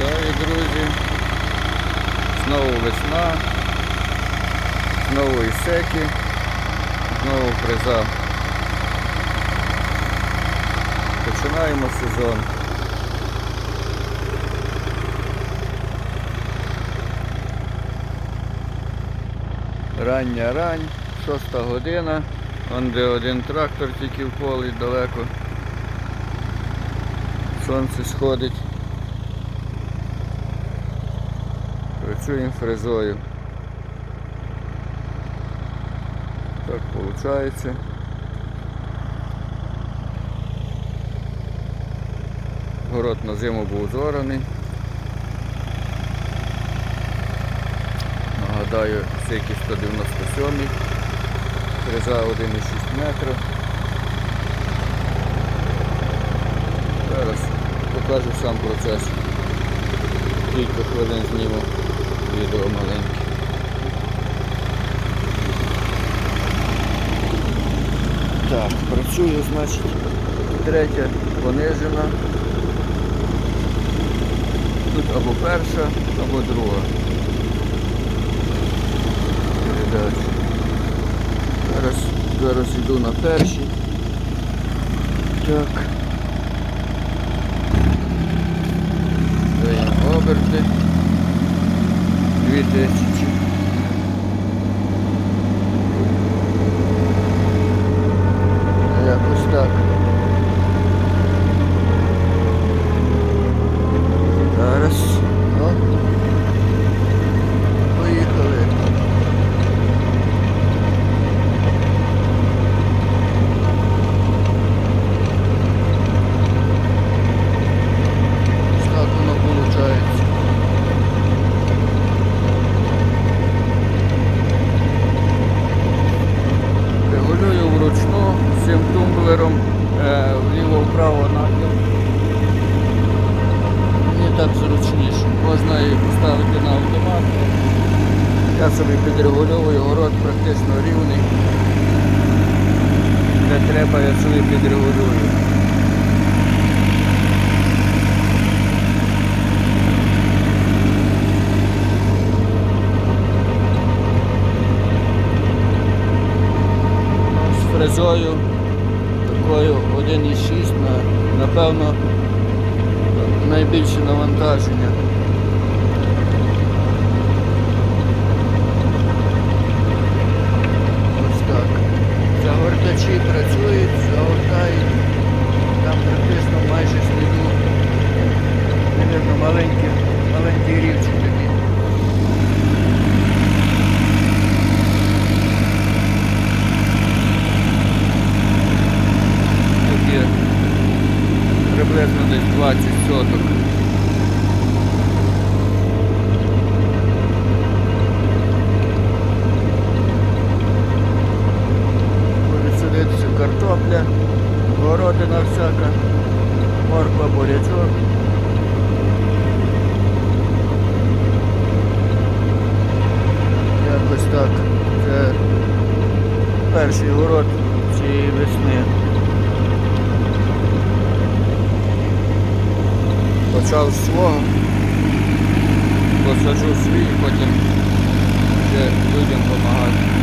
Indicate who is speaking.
Speaker 1: Вітаю, друзі. Знову весна. Знову ісеки. Знову фреза. Починаємо сезон. Рання рань, шоста година. Вон де один трактор тільки в полі далеко. Сонце сходить. Працюємо фрезою. Так виходить. Город на зиму був зораний. Нагадаю, сики 197, фреза 1,6 метра. Зараз покажу сам процес. Кілька хвилин зніму відео маленьке. Так, працює, значить, третя понижена. Тут або перша, або друга. Передача. Зараз, зараз йду на першій. Так. Даємо оберти. this цим тумблером е, вліво-вправо нахил. Мені так зручніше. Можна і поставити на автомат. Я собі підрегульовую, город практично рівний. Де треба, я собі підрегулюю. з фрезою такою 1,6 на, напевно найбільше навантаження. Приблизно десь 20 соток. Буде сидитися картопля, городина всяка, морква, бурячок. Якось так. Це перший город цієї весни. Почав з свого, посаджу свій, потім ще людям допомагати.